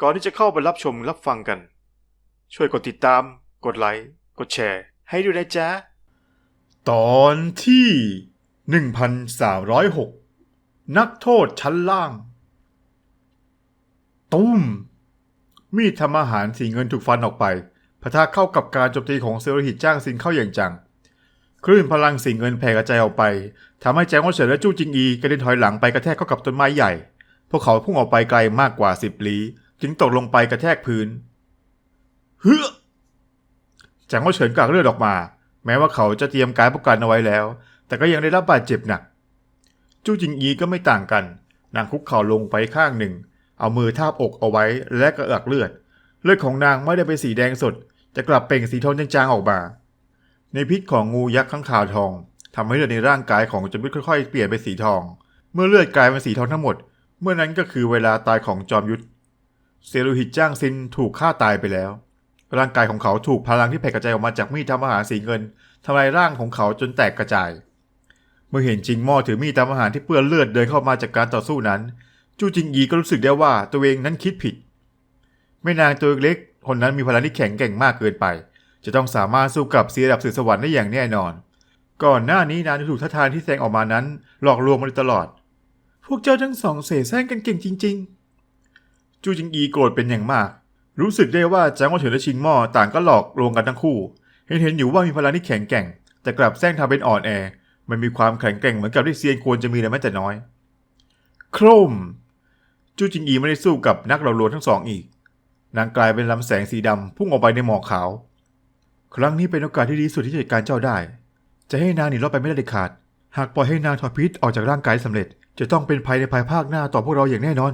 ก่อนที่จะเข้าไปรับชมรับฟังกัน ช่วยกดติดตาม กดไลค์ กดแชร์ ให้ด้วยนะจ๊ะ ตอนที่ 1306 นักโทษชั้นล่าง ตุ้ม มีดทำอาหารสีเงินถูกฟันออกไปพะทะเข้ากับการโจมตีของเซลล์หิตจ้างซินเข้าอย่างจัง คลื่นพลังสีเงินแผ่กระจายออกไปทำให้แจงว่าเฉินและจู้จิงอีกระเด็นถอยหลังไปกระแทกเข้ากับต้นไม้ใหญ่ พวกเขาพุ่งออกไปไกลมากกว่าสิบลี้ จึงตกลงไปกระแทกพื้นเฮ้อแจงว่าเฉินกากเลือดออกมา แม้ว่าเขาจะเตรียมการป้องกันเอาไว้แล้ว แต่ก็ยังได้รับบาดเจ็บหนัก จู้จิงอีก็ไม่ต่างกัน นางคุกเข่าลงไปข้างหนึ่ง เอามือทาบอกเอาไว้และกระเอือกเลือด เลือดของนางไม่ได้เป็นสีแดงสด จะกลับเปล่งสีทองจางๆออกมา ในพิษของงูยักษ์ข้างขาวทองทำให้เลือดในร่างกายของจอมยุทธค่อยๆเปลี่ยนเป็นสีทอง เมื่อเลือดกลายเป็นสีทองทั้งหมด เมื่อนั้นก็คือเวลาตายของจอมยุทธ เซลูหิตจ้างซินถูกฆ่าตายไปแล้ว ร่างกายของเขาถูกพลังที่แผ่กระจายออกมาจากมีดทำอาหารสีเงินทำลายร่างของเขาจนแตกกระจาย เมื่อเห็นจิงม้อถือมีดทำอาหารที่เปื้อนเลือดเดินเข้ามาจากการต่อสู้นั้น จูจิงอีก็รู้สึกได้ว่าตัวเองนั้นคิดผิดแม่นางตัวเล็กคนนั้นมีพลังที่แข็งแกร่งมากเกินไป จะต้องสามารถสู้กับเสียดับสื่อสวรรค์ได้อย่างแน่นอน ก่อนหน้านี้นางถูกท่าทางที่แสดงออกมานั้น หลอกลวงมาตลอด พวกเจ้าทั้งสองเสแสร้งกันเก่งจริง ๆ จูจิงอีโกรธเป็นอย่างมาก รู้สึกได้ว่าจางว่าเฉินและชิงหม้อต่างก็หลอกลวงกันทั้งคู่ เห็นเห็นอยู่ว่ามีพลังที่แข็งแกร่ง แต่กลับแสร้งทำเป็นอ่อนแอ มันมีความแข็งแกร่งเหมือนกับที่เซียนควรจะมีแต่แม้แต่น้อย โครม จูจิงอีไม่ได้สู้กับนักหลอกลวงทั้งสองอีก นางกลายเป็นลำแสงสีดำพุ่งออกไปในหมอกขาว ครั้งนี้เป็นโอกาสที่ดีสุดที่จะจัดการเจ้าได้ จะให้นางหนีรอดไปไม่ได้เด็ดขาด หากปล่อยให้นางถอดพิษออกจากร่างกายสำเร็จ จะต้องเป็นภัยในภายภาคหน้าต่อพวกเราอย่างแน่นอน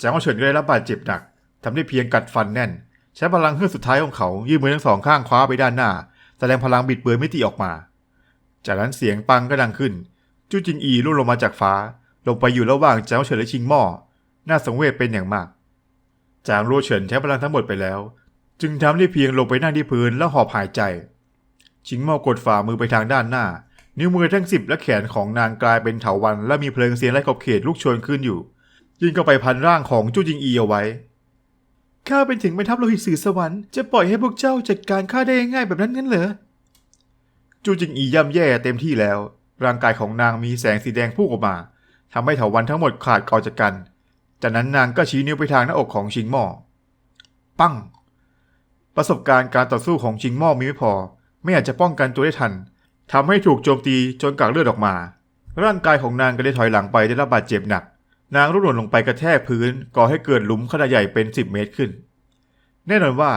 จางว่าเฉินก็ได้รับบาดเจ็บหนักทำได้เพียงกัดฟันแน่น ใช้พลังเครื่องสุดท้ายของเขายื่นมือทั้งสองข้างคว้าไปด้านหน้า แสดงพลังบิดเบือนมิติออกมา จากนั้นเสียงปังก็ดังขึ้น จูจิงอีร่วงลงมาจากฟ้า ลงไปอยู่ระหว่างจางว่าเฉินและชิงหม้อน่าสังเวชเป็นอย่างมากจางโรเฉินใช้พลังทั้งหมดไปแล้ว จึงทำได้เพียงลงไปนั่งที่พื้นแล้วหอบหายใจ ชิงเมากดฝ่ามือไปทางด้านหน้า นิ้วมือทั้งสิบและแขนของนางกลายเป็นเถาวันและมีเพลิงเสียงไล่ขอบเขตลุกโชนขึ้นอยู่ ยิงเข้าไปพันร่างของจูจิงอีเอาไว้ ข้าเป็นถึงแม่ทัพโลหิตสื่อสวรรค์จะปล่อยให้พวกเจ้าจัดการข้าได้ง่ายๆแบบนั้นงั้นเหรอ จูจิงอีย่ำแย่เต็มที่แล้ว ร่างกายของนางมีแสงสีแดงพุ่งออกมาทำให้เถาวันทั้งหมดขาดกาจากกัน จากนั้นนางก็ชี้นิ้วไปทางหน้าอกของชิงหม้อ ปั้ง ประสบการณ์การต่อสู้ของชิงหม้อมีไม่พอ ไม่อาจจะป้องกันตัวได้ทันทำให้ถูกโจมตีจนกากเลือดออกมา ร่างกายของนางก็ได้ถอยหลังไปได้รับบาดเจ็บหนัก นางร่วงหล่นลงไปกระแทกพื้นก่อให้เกิดหลุมขนาดใหญ่เป็น10เมตรขึ้น แน่นอนว่า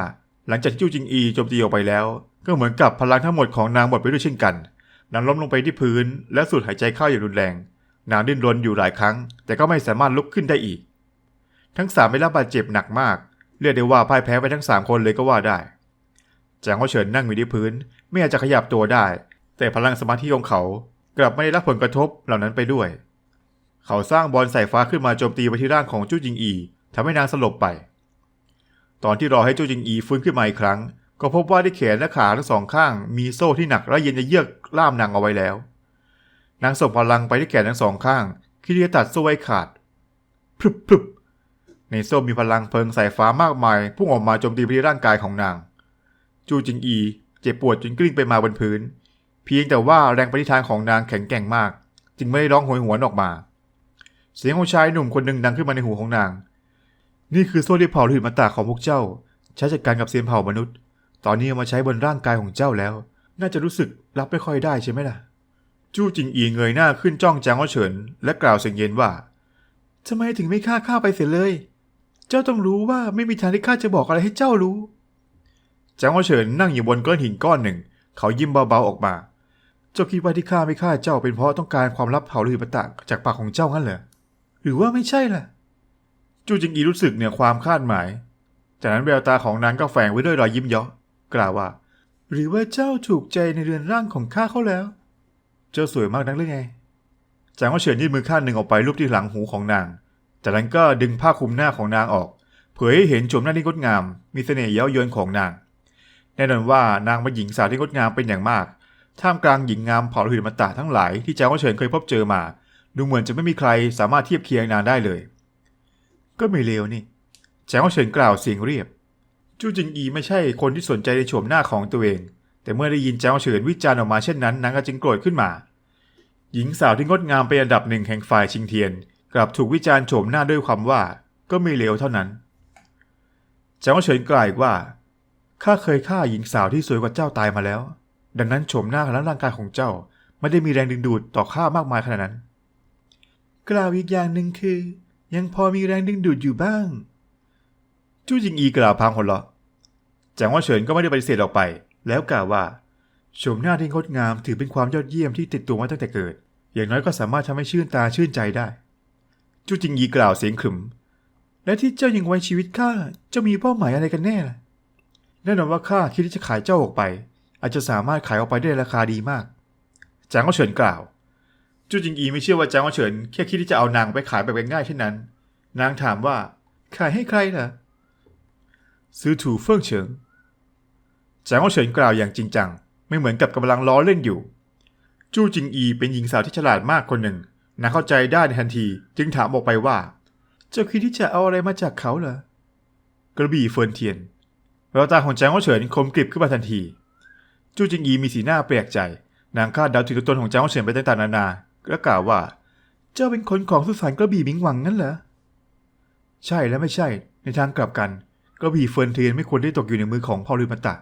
หลังจากที่จูจิงอีโจมตีออกไปแล้ว ก็เหมือนกับพลังทั้งหมดของนางหมดไปด้วยเช่นกัน นางล้มลงไปที่พื้น และสูดหายใจเข้าอย่างรุนแรง นางดิ้นรนอยู่หลายครั้ง แต่ก็ไม่สามารถลุกขึ้นได้อีก ทั้งสามได้รับบาดเจ็บหนักมาก เรียกได้ว่าพ่ายแพ้ไปทั้งสามคนเลยก็ว่าได้จางว่าเฉินนั่งอยู่ที่พื้น ไม่อาจจะขยับตัวได้ แต่พลังสมาธิของเขากลับไม่ได้รับผลกระทบเหล่านั้นไปด้วย เขาสร้างบอลสายฟ้าขึ้นมาโจมตีไปที่ร่างของจู้จิงอีทำให้นางสลบไป ตอนที่รอให้จู้จิงอีฟื้นขึ้นมาอีกครั้ง ก็พบว่าที่แขนและขาทั้งสองข้าง มีโซ่ที่หนักและเย็นจะเยือกล่ามนางเอาไว้แล้ว นางส่งพลังไปที่แขนทั้งสองข้างคิดจะตัดโซ่ไว้ขาดพรึบพรึบในโซ่มีพลังเพลิงสายฟ้ามากมายพุ่งออกมาโจมตีไปที่ร่างกายของนาง จูจิงอี เจ็บปวดจนกลิ้งไปมาบนพื้น เพียงแต่ว่าแรงปฏิทานของนางแข็งแกร่งมาก จึงไม่ได้ร้องโหยหวนออกมา เสียงของชายหนุ่มคนหนึ่งดังขึ้นมาในหูของนาง นี่คือโซ่ที่เผาหืนมาตาของพวกเจ้า ใช้จัดการกับเซียนเผ่ามนุษย์ ตอนนี้เอามาใช้บนร่างกายของเจ้าแล้ว น่าจะรู้สึกรับไม่ค่อยได้ใช่ไหมล่ะ จู้จิงอีเงยหน้าขึ้นจ้องจางว่าเฉิน และกล่าวเสียงเย็นว่าทำไมถึงไม่ฆ่าข้าไปเสียเลย เจ้าต้องรู้ว่าไม่มีทางที่ข้าจะบอกอะไรให้เจ้ารู้จางว่าเฉินนั่งอยู่บนก้อนหินก้อนหนึ่ง เขายิ้มเบาๆออกมา เจ้าคิดว่าที่ข้าไม่ฆ่าเจ้าเป็นเพราะต้องการความลับเผาลือปตะจากปากของเจ้างั้นเหรอ รือว่าไม่ใช่ล่ะ จูจิงอีรู้สึกเหนือความคาดหมาย จากนั้นแววตาของนางก็แฝงไว้ด้วยรอยยิ้มเยาะกล่าวว่า หรือว่าเจ้าถูกใจในเรือนร่างของข้าเขาแล้ว เจ้าสวยมากนักหรือไง จางว่าเฉินยื่นมือข้างหนึ่งออกไปรูปที่หลังหูของนาง จากนั้นก็ดึงผ้าคลุมหน้าของนางออก เผยให้เห็นโฉมหน้าที่งดงาม มีเสน่ห์เย้ายวนของนาง แน่นอนว่านางเป็นหญิงสาวที่งดงามเป็นอย่างมาก ท่ามกลางหญิงงามเผ่าหืนมาตาทั้งหลายที่จางว่าเฉินเคยพบเจอมา ดูเหมือนจะไม่มีใครสามารถเทียบเคียงนางได้เลย ก็ไม่เลวนี่แจ้งว่าเฉินกล่าวเสียงเรียบ จูจิงอีไม่ใช่คนที่สนใจในโฉมหน้าของตัวเอง แต่เมื่อได้ยินแจ้งว่าเฉินวิจารณ์ออกมาเช่นนั้นนางก็จึงโกรธขึ้นมา หญิงสาวที่งดงามเป็นอันดับหนึ่งแห่งฝ่ายชิงเทียน กลับถูกวิจารณ์โฉมหน้าด้วยความว่า ก็ไม่เลวเท่านั้นแจ้งว่าเฉินกล่าวอีกว่าข้าเคยฆ่าหญิงสาวที่สวยกว่าเจ้าตายมาแล้ว ดังนั้นโฉมหน้าและร่างกายของเจ้าไม่ได้มีแรงดึงดูดต่อข้ามากมายขนาดนั้น กล่าวอีกอย่างหนึ่งคือ ยังพอมีแรงดึงดูดอยู่บ้าง จู้จิงอีกล่าวพางหัวเราะจางว่าเฉินก็ไม่ได้ปฏิเสธออกไป แล้วกล่าวว่าโฉมหน้าที่งดงามถือเป็นความยอดเยี่ยมที่ติดตัวมาตั้งแต่เกิด อย่างน้อยก็สามารถทำให้ชื่นตาชื่นใจได้ จู้จิงอีกล่าวเสียงขรึม และที่เจ้ายังไว้ชีวิตข้าเจ้ามีเป้าหมายอะไรกันแน่ล่ะแน่นอนว่าข้าคิดที่จะขายเจ้าออกไป อาจจะสามารถขายออกไปได้ราคาดีมาก จางก็เฉินกล่าว จูจิงอีไม่เชื่อว่าจางก็เฉินแค่คิดที่จะเอานางไปขายแบบง่ายๆเช่นนั้น นางถามว่า ขายให้ใครล่ะ ซื้อถูเฟิ่งเฉิงจางก็เฉินกล่าวอย่างจริงจัง ไม่เหมือนกับกำลังล้อเล่นอยู่ จูจิงอีเป็นหญิงสาวที่ฉลาดมากคนหนึ่งนางเข้าใจได้ในทันที จึงถามออกไปว่า เจ้าคิดที่จะเอาอะไรมาจากเขาเหรอกระบี่เฟินเทียนแววตาของจางก็เฉินคมกริบขึ้นมาทันที จูจิงอีมีสีหน้าแปลกใจ นางคาดเดาถึงตัวตนของเจ้าเฉินไปต่างๆนานา และกล่าวว่า เจ้าเป็นคนของสุสานกระบี่มิงหวังงั้นเหรอ ใช่และไม่ใช่ ในทางกลับกัน กระบี่เฟิร์นเทียนไม่ควรได้ตกอยู่ในมือของพ่อลือมันตะ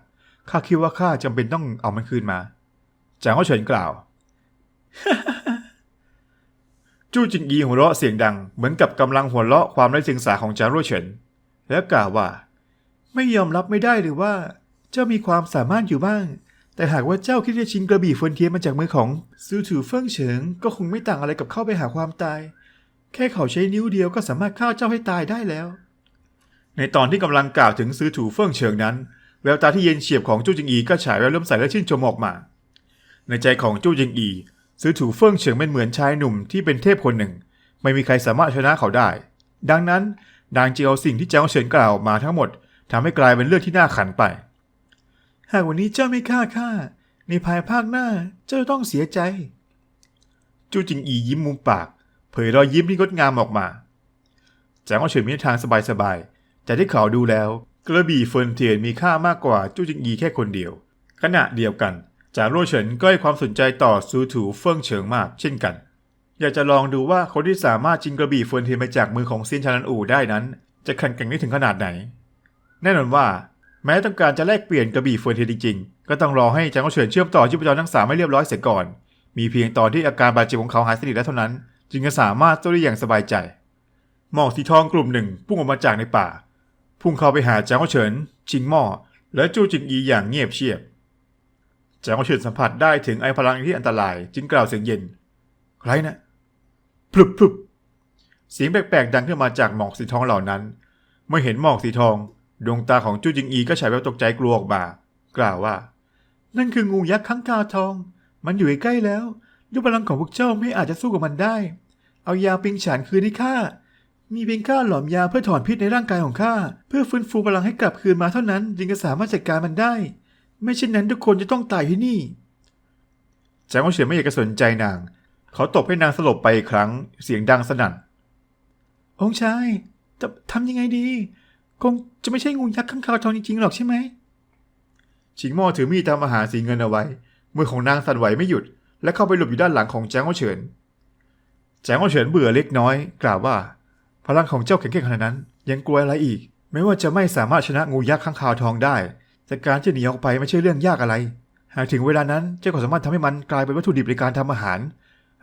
ข้าคิดว่าข้าจำเป็นต้องเอามันคืนมาจางก็เฉินกล่าว จู้จิงอีหัวเราะเสียงดัง เหมือนกับกำลังหัวเราะความไร้เสียงสาของจางโร่เฉิน แล้วกล่าวว่า ไม่ยอมรับไม่ได้หรือว่า เจ้ามีความสามารถอยู่บ้าง แต่หากว่าเจ้าคิดจะชิงกระบี่เฟินเทียนมาจากมือของซูถูเฟิ่งเฉิงก็คงไม่ต่างอะไรกับเข้าไปหาความตาย แค่เขาใช้นิ้วเดียวก็สามารถฆ่าเจ้าให้ตายได้แล้ว ในตอนที่กำลังกล่าวถึงซื้อถูเฟิ่งเฉิงนั้น แววตาที่เย็นเฉียบของจู้จิงอีก็ฉายแววเริ่มใสและชื่นชมออกมา ในใจของจู้จิงอีซื้อถูเฟิ่งเฉิงเป็นเหมือนชายหนุ่มที่เป็นเทพคนหนึ่ง ไม่มีใครสามารถชนะเขาได้ ดังนั้นนางจึงเอาสิ่งที่เจ้าเฉินกล่าวมาทั้งหมดทำให้กลายเป็นเรื่องที่น่าขันไป หากวันนี้เจ้าไม่ฆ่าข้าในภายภาคหน้าเจ้าจะต้องเสียใจ จูจิงอียิ้มมุมปาก เผยรอยยิ้มที่งดงามออกมาจางก็เฉินมีทางสบายๆแต่ที่เขาดูแล้ว กระบี่เฟินเทียนมีค่ามากกว่าจูจิงอีแค่คนเดียว ขณะเดียวกันจางโร่เฉินก็ให้ความสนใจต่อซูถูเฟิ่งเฉิงมากเช่นกัน อยากจะลองดูว่าคนที่สามารถจิงกระบี่เฟินเทียนไปจากมือของเซียนชานันอูได้นั้น จะแข็งแกร่งได้ถึงขนาดไหน แน่นอนว่า แม้ต้องการจะแลกเปลี่ยนกระบี่เฟินเทียนจริงๆ ก็ต้องรอให้จางก็เฉินเชื่อมต่อชีพจรทั้งสามให้เรียบร้อยเสียก่อน มีเพียงตอนที่อาการบาดเจ็บของเขาหายสนิทแล้วเท่านั้น จึงจะสามารถสู้ได้อย่างสบายใจ หมอกสีทองกลุ่มหนึ่งพุ่งออกมาจากในป่า พุ่งเข้าไปหาจางก็เฉิน ชิงหม้อ และจูจิงอีอย่างเงียบเชียบจางก็เฉินสัมผัสได้ถึงไอพลังที่อันตราย จึงกล่าวเสียงเย็น ใครนะพลุบพลุบเสียงแปลกๆดังขึ้นมาจากหมอกสีทองเหล่านั้น เมื่อเห็นหมอกสีทอง ดวงตาของจูจิงอีก็ฉายแววตกใจกลัวออกมา กล่าวว่า นั่นคืองูยักษ์ข้างคาวทอง มันอยู่ใกล้ๆแล้วด้วยพลังของพวกเจ้าไม่อาจจะสู้กับมันได้ เอายาปิงฉานคืนให้ข้ามีเพียงข้าหลอมยาเพื่อถอนพิษในร่างกายของข้าเพื่อฟื้นฟูพลังให้กลับคืนมาเท่านั้น จึงจะสามารถจัดการมันได้ ไม่เช่นนั้นทุกคนจะต้องตายที่นี่จางเฉียนไม่อยากจะสนใจนาง เขาตบให้นางสลบไปอีกครั้งเสียงดังสนั่นองค์ชายจะทำยังไงดี คงจะไม่ใช่งูยักษ์ข้างคาวทองจริงๆหรอกใช่ไหมชิงหม้อถือมีดทำอาหารสีเงินเอาไว้ มือของนางสั่นไหวไม่หยุด และเข้าไปหลบอยู่ด้านหลังของแจ้งว่าเฉินแจ้งว่าเฉินเบื่อเล็กน้อย กล่าวว่า พลังของเจ้าแข็งแกร่งขนาดนั้น ยังกลัวอะไรอีก ไม่ว่าจะไม่สามารถชนะงูยักษ์ข้างคาวทองได้ แต่การจะหนีออกไปไม่ใช่เรื่องยากอะไร หากถึงเวลานั้นเจ้าก็สามารถทำให้มันกลายเป็นวัตถุดิบในการทำอาหาร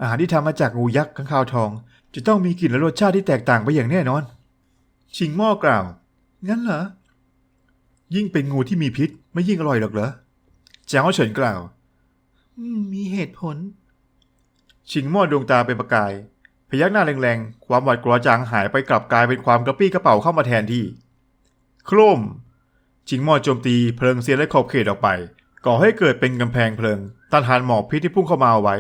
อาหารที่ทำมาจากงูยักษ์ข้างคาวทอง จะต้องมีกลิ่นและรสชาติที่แตกต่างไปอย่างแน่นอน ชิงหม้อกล่าว งั้นเหรอ ยิ่งเป็นงูที่มีพิษ ไม่ยิ่งอร่อยหรอกเหรอจางว่าเฉินกล่าวอืมมีเหตุผล ชิงหม้อดวงตาเป็นประกาย พยักหน้าแรงๆ ความหวาดกลัวจางหายไปกลับกลายเป็นความกระปี้กระเป๋าเข้ามาแทนที่ โครมชิงหม้อโจมตีเพลิงเสียและขอบเขตออกไป ก่อให้เกิดเป็นกำแพงเพลิงต้านทานหมอกพิษที่พุ่งเข้ามาเอาไว้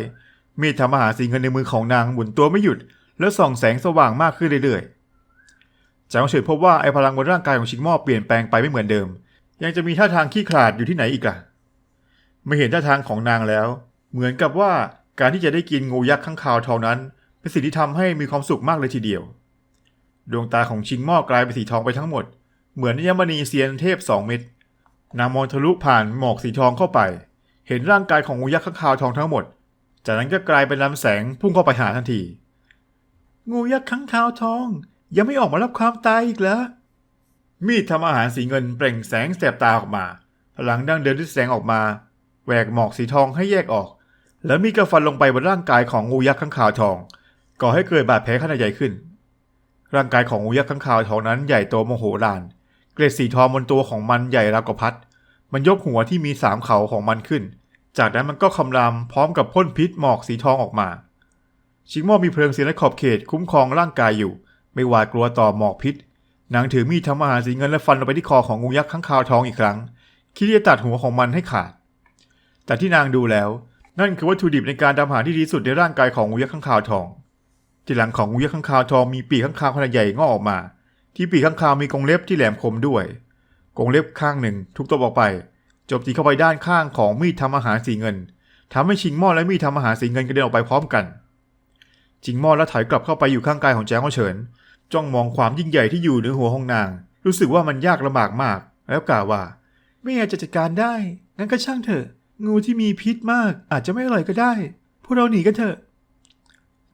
มีดทำอาหารสีเงินในมือของนางหมุนตัวไม่หยุด และส่องแสงสว่างมากขึ้นเรื่อยๆ จางเฉินพบว่าไอพลังบนร่างกายของชิงหม้อเปลี่ยนแปลงไปไม่เหมือนเดิม ยังจะมีท่าทางขี้ขลาดอยู่ที่ไหนอีกล่ะ ไม่เห็นท่าทางของนางแล้ว เหมือนกับว่าการที่จะได้กินงูยักษ์ข้างคาวทองนั้น เป็นสิ่งที่ทำให้มีความสุขมากเลยทีเดียว ดวงตาของชิงหม้อกลายเป็นสีทองไปทั้งหมด เหมือนยมณีเซียนเทพสองเม็ดนางมองทะลุผ่านหมอกสีทองเข้าไป เห็นร่างกายของงูยักษ์ข้างคาวทองทั้งหมด จากนั้นก็กลายเป็นลำแสงพุ่งเข้าไปหาทันที งูยักษ์ข้างคาวทอง ยังไม่ออกมารับความตายอีกเหรอ มีดทำอาหารสีเงินเปล่งแสงแสบตาออกมา พลังดั้งเดินที่แสงออกมา แหวกหมอกสีทองให้แยกออก แล้วมีดก็ฟันลงไปบนร่างกายของงูยักษ์ข้างคาวทอง ก่อให้เกิดบาดแผลขนาดใหญ่ขึ้น ร่างกายของงูยักษ์ข้างคาวทองนั้นใหญ่โตโมโหลาน เกล็ดสีทองบนตัวของมันใหญ่ราวกับพัด มันยกหัวที่มีสามเขาของมันขึ้น จากนั้นมันก็คำรามพร้อมกับพ่นพิษหมอกสีทองออกมา ชิงโม่มีเพลิงสียในขอบเขตคุ้มครองร่างกายอยู่ ไม่หวาดกลัวต่อหมอกพิษนางถือมีดทำอาหารสีเงินและฟันลงไปที่คอของงูยักษ์ข้างคาวทองอีกครั้ง คิดจะตัดหัวของมันให้ขาด แต่ที่นางดูแล้ว นั่นคือวัตถุดิบในการทำอาหารที่ดีสุดในร่างกายของงูยักษ์ข้างคาวทอง ที่หลังของงูยักษ์ข้างคาวทองมีปีกข้างคาวขนาดใหญ่งอกออกมา ที่ปีกข้างคาวมีกรงเล็บที่แหลมคมด้วย กรงเล็บข้างหนึ่งทุกตบออกไปจบตีเข้าไปด้านข้างของมีดทำอาหารสีเงินทำให้ชิงหม้อและมีดทำอาหารสีเงินกระเด็นออกไปพร้อมกัน ชิงหม้อและถอยกลับเข้าไปอยู่ข้างกายของแจ้งเฉิน จ้องมองความยิ่งใหญ่ที่อยู่เหนือหัวของนาง รู้สึกว่ามันยากลำบากมาก แล้วกล่าวว่า ไม่อาจจะจัดการได้ งั้นก็ช่างเถอะ งูที่มีพิษมากอาจจะไม่อร่อยก็ได้ พวกเราหนีกันเถอะ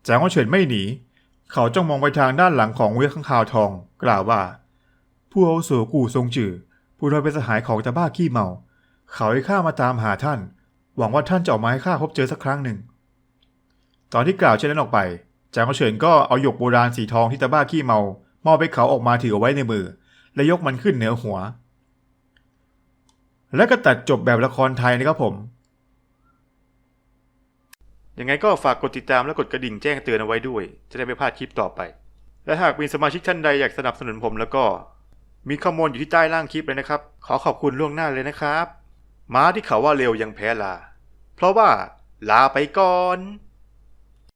แจ้งว่าเฉินไม่หนี เขาจ้องมองไปทางด้านหลังของเวข้างคาวทอง กล่าวว่า ผู้อาวุโสกู่ทรงจื่อผู้เราเป็นสหายของตาบ้าขี้เมา เขาให้ข้ามาตามหาท่าน หวังว่าท่านจะออกมาให้ข้าพบเจอสักครั้งหนึ่ง ตอนที่กล่าวเช่นนั้นออกไป จางเฉินก็เอาหยกโบราณสีทองที่ตาบ้าขี้เมามอบให้เขาออกมาถือเอาไว้ในมือ และยกมันขึ้นเหนือหัว และก็ตัดจบแบบละครไทยนะครับผมยังไงก็ฝากกดติดตามและกดกระดิ่งแจ้งเตือนเอาไว้ด้วย จะได้ไม่พลาดคลิปต่อไป และหากมีสมาชิกท่านใดอยากสนับสนุนผมแล้วก็ มีข้อมูลอยู่ที่ใต้ล่างคลิปเลยนะครับ ขอขอบคุณล่วงหน้าเลยนะครับ ม้าที่เขาว่าเร็วยังแพ้ลา เพราะว่าลาไปก่อน